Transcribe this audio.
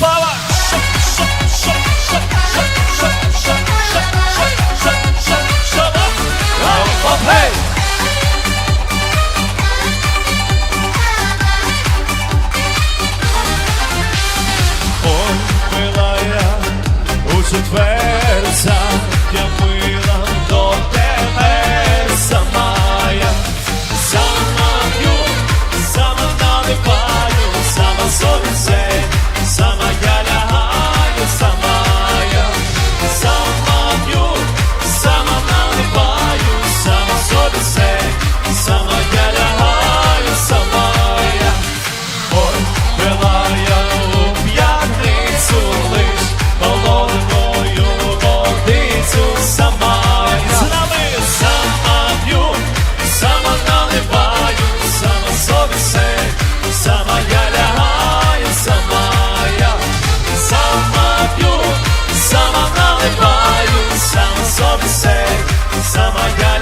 八万杀杀杀 сама я лягаю, сама я. Ой, я п'ятницю лиш холодною водицю. Сама я. Сама п'ю, сама наливаю, сама собі все, сама я лягаю, сама я, сама п'ю, сама наливаю, сама собі все, сама я